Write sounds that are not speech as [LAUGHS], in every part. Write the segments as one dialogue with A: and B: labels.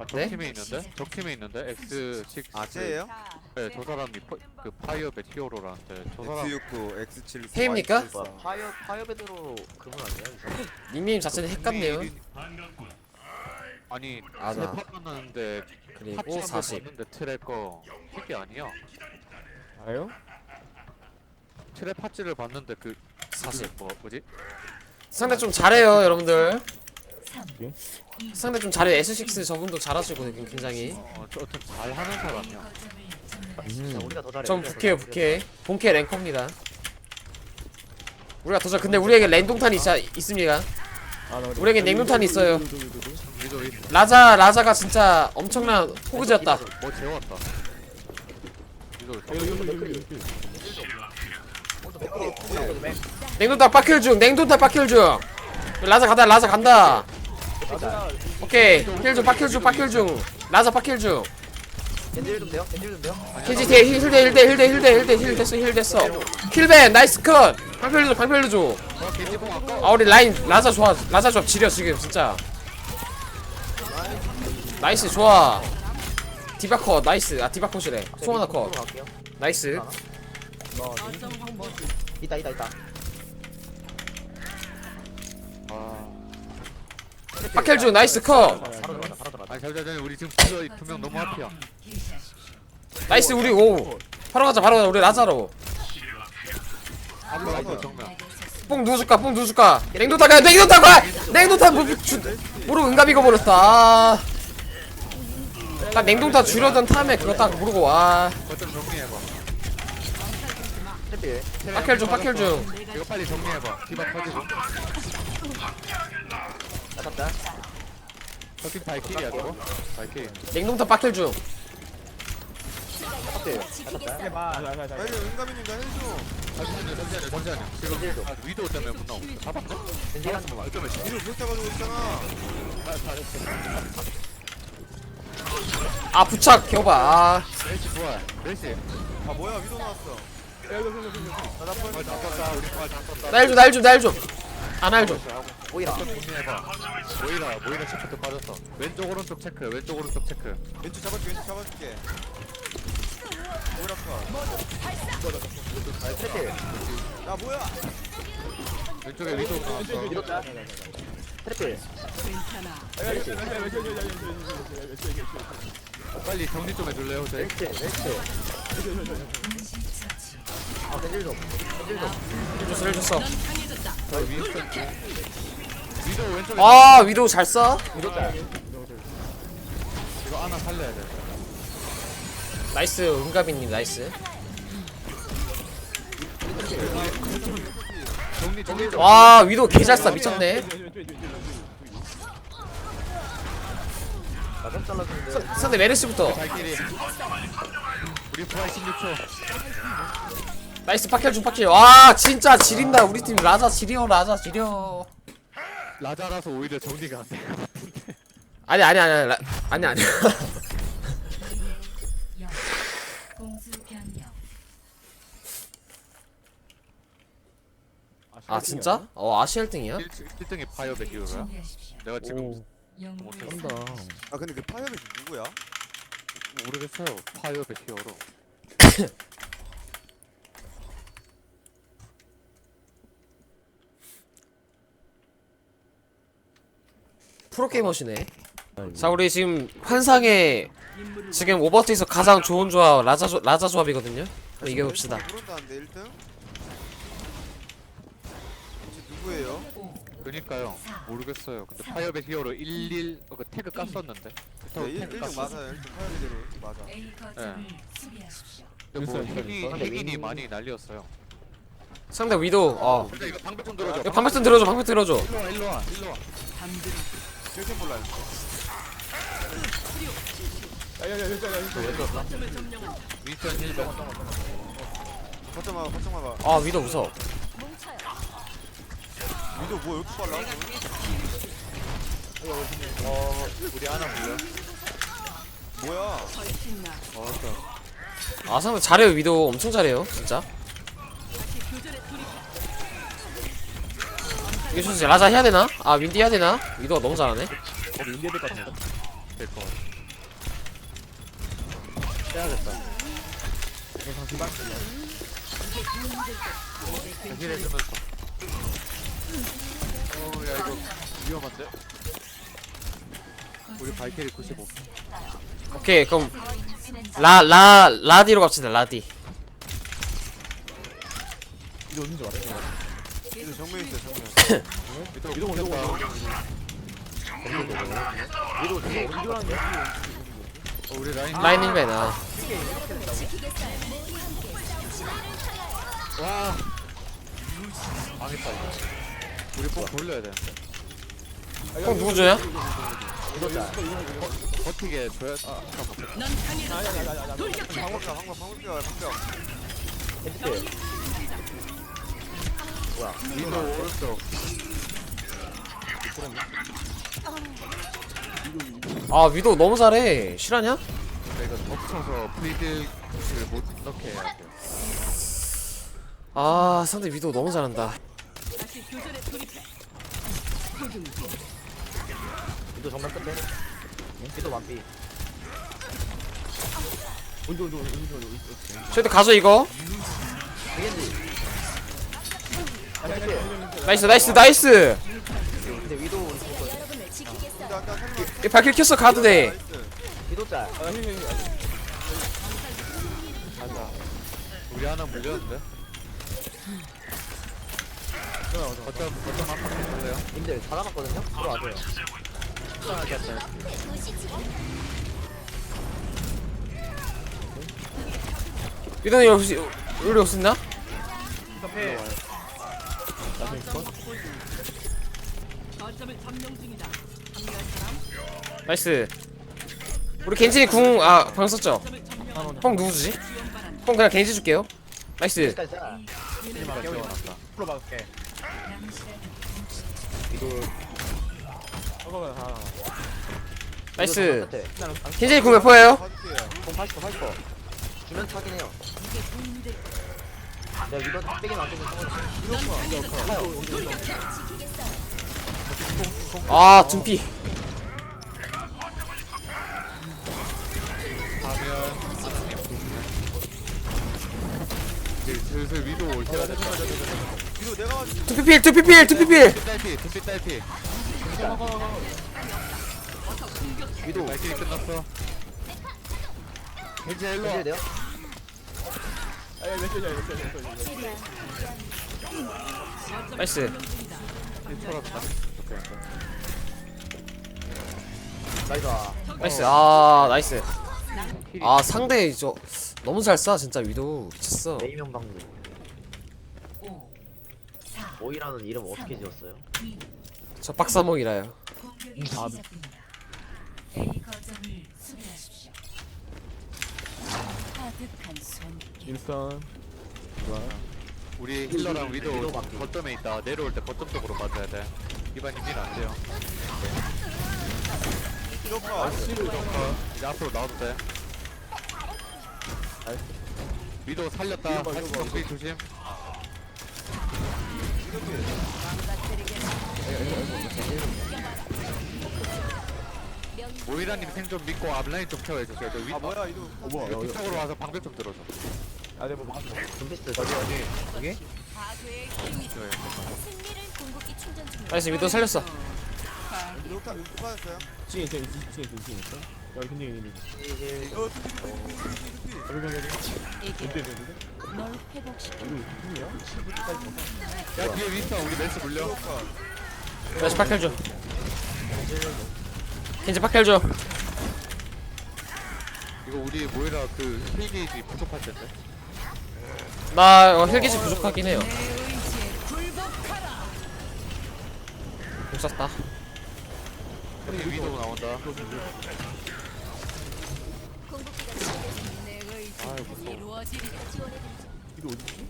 A: 아, 저
B: 네?
A: 팀에 있는데? 저 팀에 있는데? X6
C: 아 쟤예요?
A: 네, 저 사람이 파, 그 파이어벳 히어로라는데 저 사람
C: X69, X74
B: 해입니까?
D: 와 파이어 파이어베드로 그분 아니야?
B: 닉네임 자체는 핵 같네요
A: 아니
B: 아, 나.
A: 트랩 하는데
B: 그리고 40
A: 봤는데 트랩 거 핵이 아니야
D: 아요?
A: 트랩 파츠를 봤는데 그
B: 40
A: 그 뭐, 뭐지?
B: 상대 좀 잘해요 여러분들 상대 좀 잘해요 S6 저분도 잘하시고 굉장히.
A: 어, 저 어떤 잘하는 사람이야
D: 자, 우리가 더 잘해.
B: 전
D: 우리가
B: 부캐요
D: 더 잘해.
B: 부캐. 본캐 랭커입니다. 우리가 더잘 근데 우리에게 랜동탄이 진짜 있습니다. 우리에게 냉동탄이 있어요.
A: 위도 위
B: 라자 라자가 진짜 엄청난 호그즈였다.
A: 뭐 재웠다. 위도
B: 냉동탄 빡킬 중 냉동탄 빡킬 중. 라자 간다 라자 간다 오케이 힐중 빡킬 중 빡킬 중 라자 빡킬 중
D: 겐지 좀 돼요? 겐지 좀 돼요?
B: 힐지티 힐대 힐대 힐대 힐대 힐 됐어 힐 됐어. 킬벤 나이스 컷. 방펠로 줘 방펠로 줘아 우리 라인 라자 좋아 라자 조합 지려 지금 진짜. 나이스 좋아. 디바컷 나이스. 아
D: 쪽으로 갈게요.
B: 나이스.
D: 어, 있다 있다 있다.
B: 중 나이스 컷.
A: 우리 지금 너무 앞이야.
B: 나이스 우리 오. 바로 가자 바로 가자 우리 라자로.
A: 앞으로 앞으로 정면.
B: 뽕 누워줄까 뽕 누워줄까? 냉동탄 가 냉동탄 가 냉동탄 뭐, 주, 모르고 익어버렸다. 아. 딱 냉동탄 주려던 탐에 그거 딱 모르고 와.
A: 거점 정리해봐.
B: 박헬 중 박헬 중
A: 이거 빨리 정리해봐. 디바 터지고
D: 나갔다.
A: 저팀 발키리야 저거? 발키리.
B: 냉동탄 박헬 중.
C: 해줘
A: 잠시만요. 지금 아, 위도 때문에 못 나오고 잡았네?
D: 겐지 한 번.
A: 어쩌면
C: 이거 불타가지고 있잖아.
B: 아 부착. 겨봐. 아.
A: 멜시 부활 멜시.
C: 아 뭐야 위도 나왔어. 나나
B: 날좀날좀 아날 좀
D: 오이라.
A: 정리해봐 모이라 모이라 체크도 빠졌어 왼쪽 오른쪽 체크 왼쪽 오른쪽 체크
C: 왼쪽 잡아줄게 왼쪽 잡아줄게 뭐랄까
D: 트리필.
C: 야 뭐야
A: 왼쪽에 위도 나왔어.
D: 트리필.
A: 빨리 정리 좀 해줄래요 저희?
D: 왼쪽 왼쪽. 아 겐지 좀. 겐지 좀.
B: 줬어 줬어
A: 저 윈스턴 위도 왼쪽에
B: 아 위로 잘 써?
D: 위로 짤.
A: 이거 하나 살려야 돼
B: 나이스 응갑이님 나이스
A: 정리 정리 좀
B: 와 위도 개잘싸 미쳤네
D: 나좀 잘라주는데.
B: 상대 메르시부터
A: 우리 부활 16초
B: 나이스 파켈 중 파켈 와 진짜 지린다 우리 팀 라자 지려 라자 지려
A: 라자라서 오히려 정리가 안 돼
B: 아니 아니 아니 아니 아니 아니
E: 공수 변경
B: 아 진짜? 어 아시 1등이야?
A: 1등이 파이어백 히어로야?
E: 준비하십시오.
A: 내가 지금 못했어.
C: 아 근데 그 파이어맨 누구야?
A: 모르겠어요 파이어백 히어로 [LAUGHS]
B: 프로게이머시네. 자 우리 지금 환상의 지금 오버워치에서 가장 좋은 조합 라자 조, 라자 조합이거든요. 한번 이겨봅시다.
C: 모른다는데 1등? 혹시 누구예요?
A: 그니까요. 모르겠어요. 근데 파이어백 히어로 11 어, 그 태그 깠었는데. 그렇다고
C: 네, 1,
A: 태그
C: 1등
A: 깠어.
C: 맞아요. 1등 파이어맨대로 맞아.
E: 거점을 수비하십시오.
A: 뭐
D: 근데
A: 핵인이
D: 윈-
A: 많이 날렸어요.
B: 상대 위도 어.
A: 근데 이거 방패 좀 들어줘.
B: 이거 방패 좀 들어줘 방패 들어줘.
A: 일로와 일로와 일로와
C: 결승 몰라요.
A: 윈스턴 힐백
C: 거점 와봐 거점 와봐
B: 아 위도 무서워.
C: 위도 뭐 이렇게 빨라?
A: 어. 우리 하나 불려
C: 뭐야?
B: 어아 상대 잘해요 위도. 엄청 잘해요 진짜 이거 진짜 라자 해야 되나? 아 윈디 해야 되나? 위도가 너무 잘하네
A: 될것 같아
D: 빼야겠다.
A: 힐 해주면서 어야 이거 위험한데? 우리 발키리 95
B: 오케이 그럼 라 라 라디로 갑시다 라디
C: 이거 어딘지 말해 이거 정면 있어요 정면.
A: 어, 우리 라인
B: 라인 1벤 아
A: 와. 망했다 이거. 우리 뽕 돌려야 돼.
B: 형 누구 줘야?
A: 버티게 줘야 아 잠깐만.
C: 방법자 방법 방법자 방법
D: 겐지
A: 위도 오른쪽
B: 아 위도 너무 잘해 실화냐?
A: 이거 덮쳐서 프리딜을 못 넣게 해야 돼
B: 아 상대 위도 너무 잘한다
D: 위도 정면 끝에. 위도 완비.
C: 온도 온도 온도 온도
B: 저희도 가져 이거
D: 겐지.
B: 나이스 나이스 나이스
D: 근데 위도
B: 이 발길 켰어 가도 돼
D: 위도 짤.
C: 아
A: 맞아 우리 하나 물렸는데 어쩜 어쩜 한판 해볼래요?
D: 님들 다 남았거든요. 들어와줘요.
B: 위도는 여기 여기 없었나?
C: 패
B: 나이스 우리 겐지 궁아방 썼죠? 형 누구 주지? 형 그냥 겐지 줄게요 나이스
C: 풀어 막을게 저거가 다
B: 나이스. 겐지 궁몇 퍼예요?
D: 공 80%, 80%. 주면 차긴 해요. 내가 위도 빼긴 안 빼긴 상관없어.
B: 아 둠피
A: 이제 슬슬 위도 올 때가 됐다
C: 이거 내가 맞지
B: 둠피필 둠피필 둠피필
A: 둠피 딸피 둠피 딸피 위도 발길이 끝났어 이제 일로 와
D: 겐지 돼요?
C: 아야
B: 나이스.
A: 철없다
D: 나이스.
B: 나이스. 아 나이스. 아 상대 저 너무 잘 쏴 진짜 위도. 미쳤어.
D: 네이명 방구.
E: 5 4
D: 오이라는 이름 어떻게 지었어요?
B: 2저 박사몽이라요.
E: 공격이 시작됩니다. A 거점을 수비하십시오 가득한
C: 일선 좋아
A: 우리 힐러랑 위도. 거점에 있다. 내려올 때 거점 쪽으로 맞아야 돼. 이반 이밀 안 돼요.
C: 이렇게 아씨를 이렇게
A: 이제 앞으로 나와도 돼. 위도 살렸다.
C: 이거 봐,
A: 다시
C: 이거 봐,
A: 정비 조심. 모이라님 생존 믿고 앞라인 좀 케어해주세요. 저 위,
C: 아 뭐야 이거. 어 뭐야
A: 여기 쪽으로 와서 방벽 좀 들어줘
C: 아 내가 뭐 막았어
D: 둠피스트
A: 어디 어디
D: 여기?
A: 저기
B: 나이스 위도 살렸어
C: 이렇게 이렇게 빠졌어요
F: 층에 있어, 2층에 있어, 2층에 있어. 여기 근데 있는
D: 힐.
C: 어 투피 투피 투피 투피
F: 여기 여기 여기. 어때 되는데?
E: 널 회복시켜
F: 이거 팀이야?
A: 야 뒤에 윈스터 우리 멜스 물려
B: 다시 박혈 줘 겐지 박혈 줘
A: 이거 우리 모이라 그 힐게이지 부족할 텐데
B: 나 어, 헬기지 부족하긴 해요. 못 쐈다.
A: 위도 나온다. 아유 무서워
F: 이거 어디지?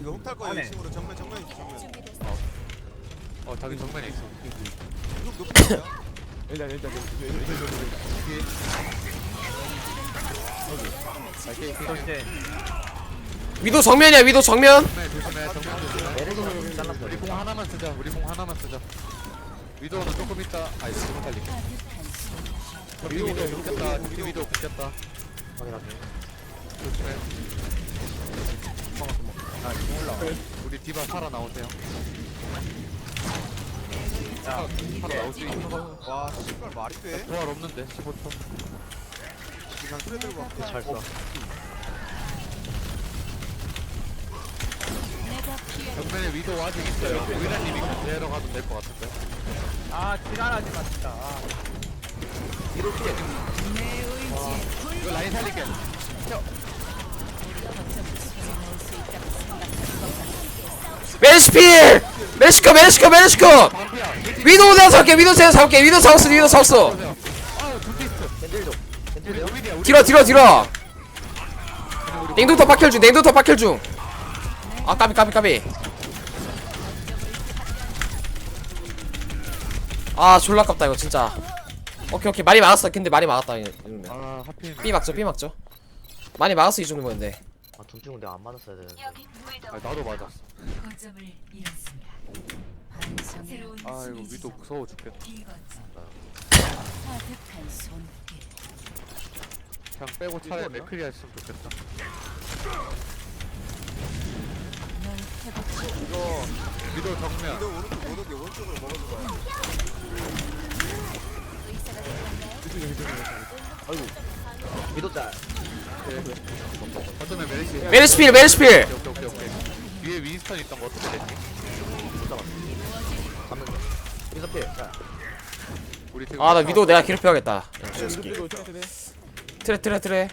C: 이거 훅탈 이 친구로. 정면 정면 정면.
A: 어 자기 정면에 있어.
C: 이거 몇 분이야?
F: 일단 일단 여기 여기 여기 여기.
B: 위도 정면이야 위도 정면
A: 조심해 조심해. 우리 공 하나만 쓰자 우리 공 하나만 쓰자 위도는 조금 있다 아이 지금 살릴게 저기 위도 붙겠다 저기 위도 붙겠다
D: 확인하게.
A: 조심해 우리 디바 살아 나오세요 야 살아 나올 수 있어
C: 와 씨발 말이 돼?
A: 부활 없는데 15초
C: 그냥 소리 들고 와.
D: 잘 써.
E: 내가 피해
A: 정면에 위도 아직 있어요. 위라님이 데려가도 될 것 같은데.
F: 아 지랄하지 마 진짜. 아.
A: 이거 라인 살릴게
B: 메르시필 메르시커 메르시커 메르시커!
A: 방피야
B: 위도 내가 잡을게 위도 제가 잡을게. 위도 잡았어 위도 잡았어.
A: 아우 둘피스트
D: 겐딜 좀. 겐딜 돼요?
A: 우리야 우리
B: 뒤로 뒤로 뒤로 냉동터 박혈 중 냉동터 박혈 중 아 까비 까비 까비. 아 졸라 깝다 이거 진짜. 오케이 오케이. 많이 막았어. 근데 많이 막았다 이 정도면.
A: 아 하필
B: B 막죠 B 막죠. 많이 막았어 이 정도면
D: 아 둠중은 내가 안 맞았어야 되는데.
A: 아 나도 맞았어.
E: 거점을 잃었습니다. 반성 새로운
A: 아 이거 위도 무서워 죽겠다.
E: 손길.
A: 그냥 빼고 차라리 맥크리 했으면 좋겠다
C: 이거
A: 위도 정면
C: 이거 오른쪽 못 오게 오른쪽으로 먹어줘봐.
D: 위도 짤.
A: 어쩌면 메리시
B: 메르시필 메르시필
A: 오케이 오케이 오케이 위에 윈스턴 있던 거 어떻게 됐지?
D: 잡는 거. 짤.
A: 우리 지금
B: 아나 위도 내가 괴롭혀야겠다
F: 트레
B: 트레 트레 트레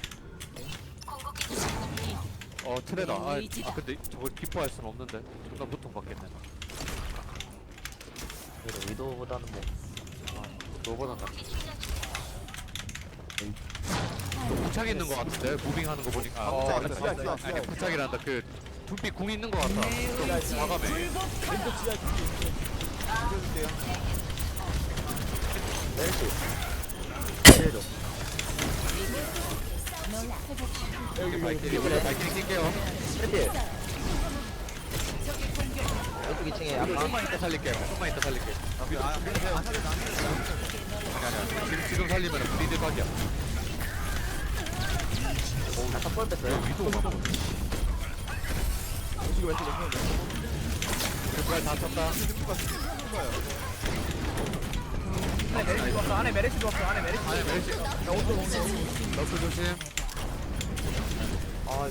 A: 어 트레다. 아, 아 근데 저걸 기뻐할 순 없는데. 존나 보통 받겠네 나.
D: 그래도 위도보다는 뭐.
A: 너보단 낫지 너 부착 있는 거 같은데? 무빙하는 거 보니까. 어
C: 부착
A: 아니,
C: 있어, 부착 있어.
A: 아니 부착이란다. 그 둠빛 궁 있는 거 같다 좀 과감해.
C: 이겨줄게요.
D: 메르시. 겐딜 좀.
A: 여기 발키리 우리 발키리 낄게요
D: 필. 왼쪽 2층에 아까
A: 조금만 이따 살릴게 조금만 이따 살릴게
C: 아, 안 살려, 안 살려, 안 살려.
A: 아니 아니 지금 지금 살리면 우리 대박이야
D: 아까 볼 뺐어요.
A: 위도 막 그걸 다 썼다
F: 안에 메리시 왔어 안에 왔어 안에 메리시
A: 안에 메리시 너프 조심
D: 아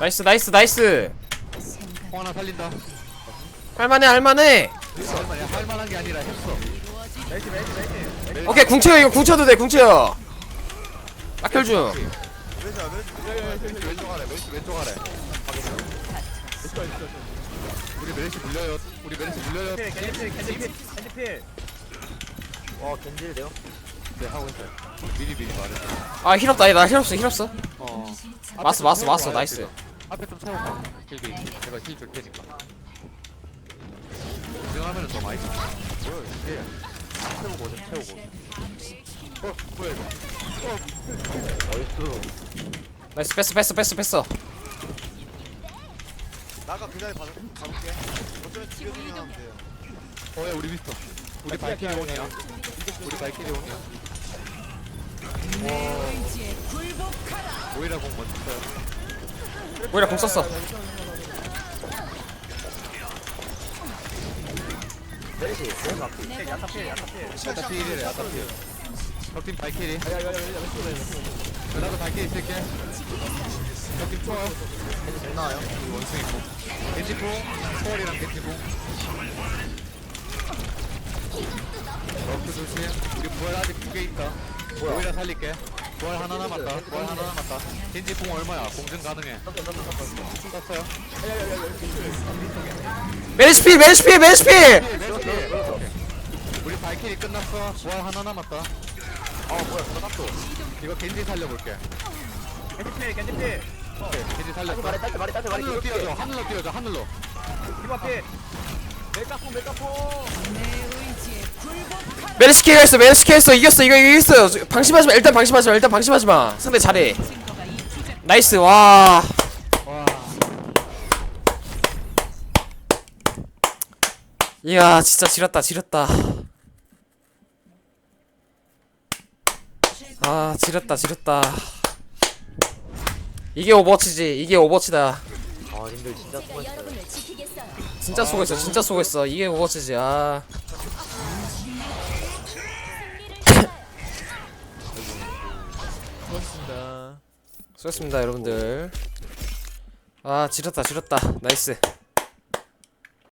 B: 나이스 나이스 나이스
E: 생각
A: 콩 하나 살린다.
B: 할만해 할만해.
A: 할만해 할만한 게 아니라 했어.
F: 메리시 메리시
B: 오케이 궁채요 이거 궁쳐도 돼 궁채요 박혈 중.
C: 메리시야, 메리시.
A: 왼쪽 아래 메리시 왼쪽 아래. 우리 메리시 물려요 우리 메리시 물려요
F: 필 겐지 필 겐지 필 겐지
D: 필와 겐딜 돼요?
A: 네 하고 있어요 미리 미리 말해
B: 아 힐없다. 나 힐없어 힐없어.
A: 어.
B: 왔어 왔어 왔어 나이스
A: 앞에 좀 채워봐 힐비 제가 힐 줄 테니까. 고생하면은 더 많이 줘 뭐야 이게. 채우고 오세요 채우고 어 뭐야 이거.
D: 어이스.
B: 나이스 뺐어 뺐어 뺐어 뺐어.
C: 나가 그 자리 받을, 가볼게. 어쩌면 죽여주면 하면 돼요.
A: 어야 우리 미스터. 우리 발키리 온이야. 우리 발키리 온이야. 오이라 공 먼저 써요
B: 오히려 궁 썼어.
F: 야타
A: 필이래 야타 필 적팀 발키리 나도 발키리 쓸게 적팀
D: 잘 나와요.
A: 우리 원숭이 공 겐지공 초월이랑 겐지공 러프 조심. 우리 부활 아직 두 개 있다. 오이라 살릴게 부활 하나 남았다. 부활 하나 남았다. 겐지 공 얼마야? 공증 가능해. 썼어요
B: 메르시필 메르시필 메르시필
A: 우리 발키리 끝났어. 부활 하나 남았다. 어 뭐야 땄어 이거 겐지 살려볼게.
F: 겐지필 겐지필
A: 겐지 살렸어
D: 말해 딸때 말해 딸때 말해.
A: 하늘로 뛰어줘 하늘로 뛰어줘 하늘로.
F: 디바필
C: 메카포 메카포
B: 메르시키가 있어 메르시키가 있어. 이겼어 이거 이겼어. 방심하지마. 일단 방심하지마 일단 방심하지마. 상대 잘해. 나이스 와. 이야 진짜 지렸다 지렸다. 아 지렸다 지렸다. 이게 오버워치지 이게 오버워치다.
D: 아 님들 진짜
E: 지키겠어요.
B: 진짜 수고했어 진짜 수고했어. 이게 오버워치지 아
C: 수고하셨습니다.
B: 수고했습니다 여러분들. 아 지렸다 지렸다. 나이스